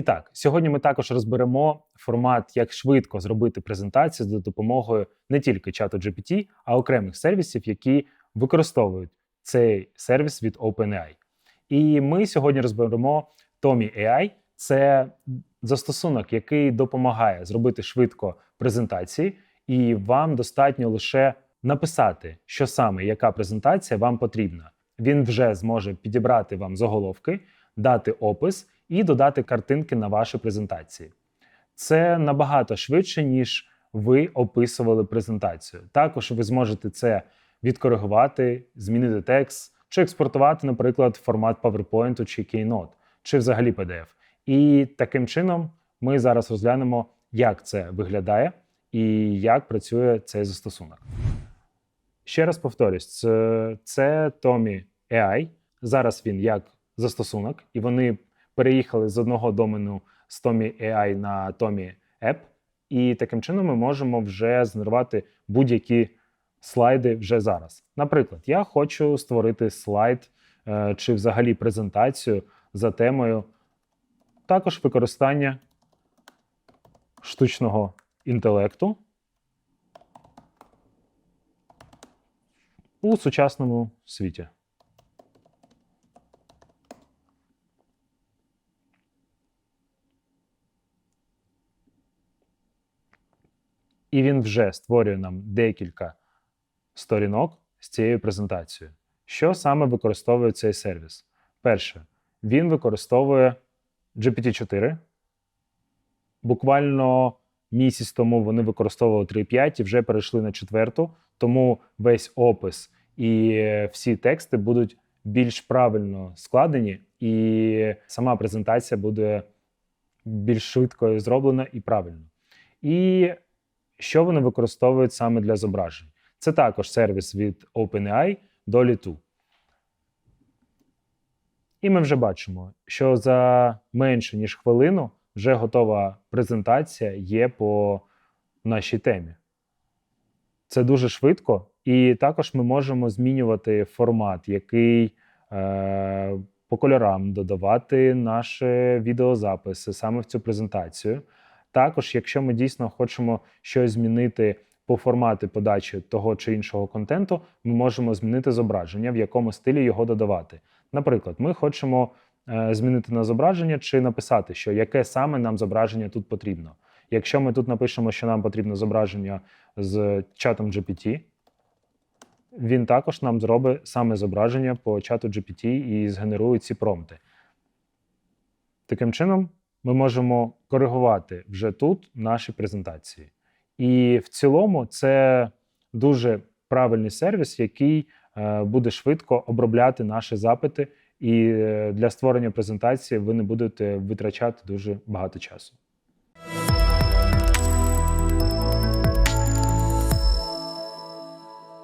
І так, сьогодні ми також розберемо формат, як швидко зробити презентацію за допомогою не тільки чату GPT, а окремих сервісів, які використовують цей сервіс від OpenAI. І ми сьогодні розберемо Tommy AI. Це застосунок, який допомагає зробити швидко презентації, і вам достатньо лише написати, що саме яка презентація вам потрібна. Він вже зможе підібрати вам заголовки, дати опис і додати картинки на ваші презентації. Це набагато швидше, ніж ви описували презентацію. Також ви зможете це відкоригувати, змінити текст чи експортувати, наприклад, формат PowerPoint чи Keynote, чи взагалі PDF. І таким чином ми зараз розглянемо, як це виглядає і як працює цей застосунок. Ще раз повторюсь, це, Tommy AI. Зараз він як застосунок, і вони переїхали з одного домену з Tommy AI на Tommy App. І таким чином ми можемо вже згенерувати будь-які слайди вже зараз. Наприклад, я хочу створити слайд е, чи взагалі презентацію за темою також використання штучного інтелекту у сучасному світі. І він вже створює нам декілька сторінок з цією презентацією. Що саме використовує цей сервіс? Перше, він використовує GPT-4. Буквально місяць тому вони використовували 3.5 і вже перейшли на четверту, тому весь опис і всі тексти будуть більш правильно складені, і сама презентація буде більш швидко зроблена і правильно. І що вони використовують саме для зображень? Це також сервіс від OpenAI Dolly 2. І ми вже бачимо, що за менше ніж хвилину вже готова презентація є по нашій темі. Це дуже швидко, і також ми можемо змінювати формат, який е, по кольорам додавати наші відеозаписи саме в цю презентацію. Також, якщо ми дійсно хочемо щось змінити по формату подачі того чи іншого контенту, ми можемо змінити зображення, в якому стилі його додавати. Наприклад, ми хочемо е, змінити на зображення чи написати, що яке саме нам зображення тут потрібно. Якщо ми тут напишемо, що нам потрібно зображення з чатом GPT, він також нам зробить саме зображення по чату GPT і згенерує ці промпти. Таким чином, ми можемо коригувати вже тут наші презентації. І в цілому це дуже правильний сервіс, який е, буде швидко обробляти наші запити, і е, для створення презентації ви не будете витрачати дуже багато часу.